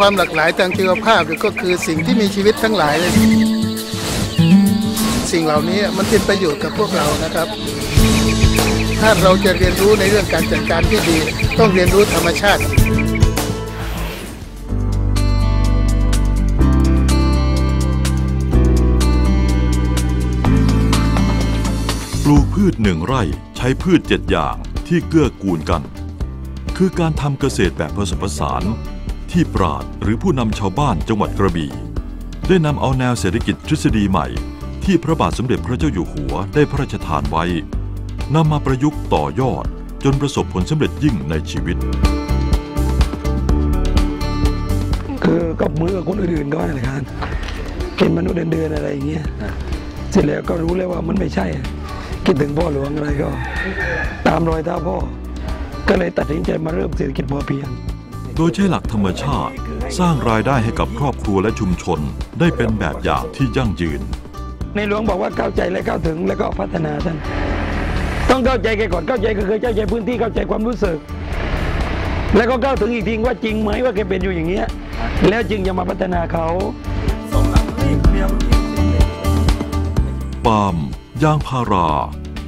ความหลากหลายทางชีวภาพก็คือสิ่งที่มีชีวิตทั้งหลายเลย สิ่งเหล่านี้มันเป็นประโยชน์กับพวกเรานะครับ ถ้าเราจะเรียนรู้ในเรื่องการจัดการที่ดี ต้องเรียนรู้ธรรมชาติปลูกพืชหนึ่งไร่ใช้พืชเจ็ดอย่างที่เกื้อกูลกัน คือการทำเกษตรแบบผสมผสาน ที่ปราดหรือผู้นำชาวบ้านจังหวัดกระบี่ ได้นำเอาแนวเศรษฐกิจทฤษฎีใหม่ ที่พระบาทสมเด็จพระเจ้าอยู่หัวได้พระราชทานไว้นำมาประยุกต์ต่อยอดจนประสบผลสำเร็จยิ่งในชีวิต คือก็มือกับคนอื่นๆก็อะไรกันเป็นมนุษย์เดินๆอะไรอย่างเงี้ยเสร็จแล้วก็รู้แล้วว่ามันไม่ใช่ คิดถึงพ่อหลวงอะไรก็ ตามรอยเท้าพ่อ ก็เลยตัดสินใจมาเริ่มเศรษฐกิจพอเพียง โดยใช้หลักธรรมชาติ สร้างรายได้ให้กับครอบครัวและชุมชน ได้เป็นแบบอย่างที่ยั่งยืน ในหลวงบอกว่าเข้าใจและเข้าถึงแล้วก็พัฒนาท่านต้องเข้าใจแกก่อนเข้าใจก็คือเข้าใจพื้นที่เข้าใจความรู้สึก แล้วก็เข้าถึงอีกทีว่าจริงไหมว่าแกเป็นอยู่อย่างเงี้ยแล้วจึงจะมาพัฒนาเขาปาล์มยางพารา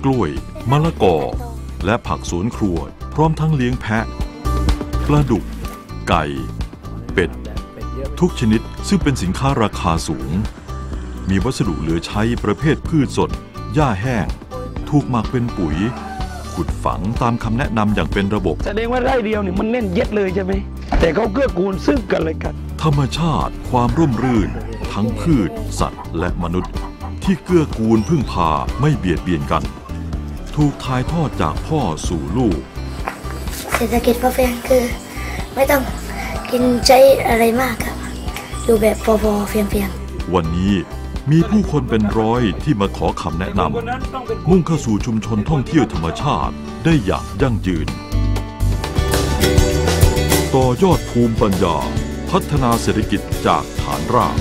กล้วย มะละกอ และผักสวนครัว พร้อมทั้งเลี้ยงแพะปลาดุก ไก่ เป็ด ทุกชนิดซึ่งเป็นสินค้าราคาสูง มีวัสดุเหลือใช้ประเภทพืชสด หญ้าแห้ง ถูกหมักเป็นปุ๋ย ขุดฝังตามคำแนะนำอย่างเป็นระบบ แสดงว่าไร่เดียวเนี่ยมันเน่นเย็ดเลยใช่ไหม แต่เขาเกื้อกูลซึ่งกันและกัน ธรรมชาติความร่มรื่น ทั้งพืช สัตว์ และมนุษย์ ที่เกื้อกูลพึ่งพาไม่เบียดเบียนกัน ถูกถ่ายทอดจากพ่อสู่ลูกเศรษฐกิจพอเพียงคือ ไม่ต้องกินใช้อะไรมากครับ อยู่แบบพอๆเพียงๆ วันนี้มีผู้คนเป็นร้อยที่มาขอคำแนะนำมุ่งเข้าสู่ชุมชนท่องเที่ยวธรรมชาติได้อย่างยั่งยืน ต่อยอดภูมิปัญญา พัฒนาเศรษฐกิจจากฐานราก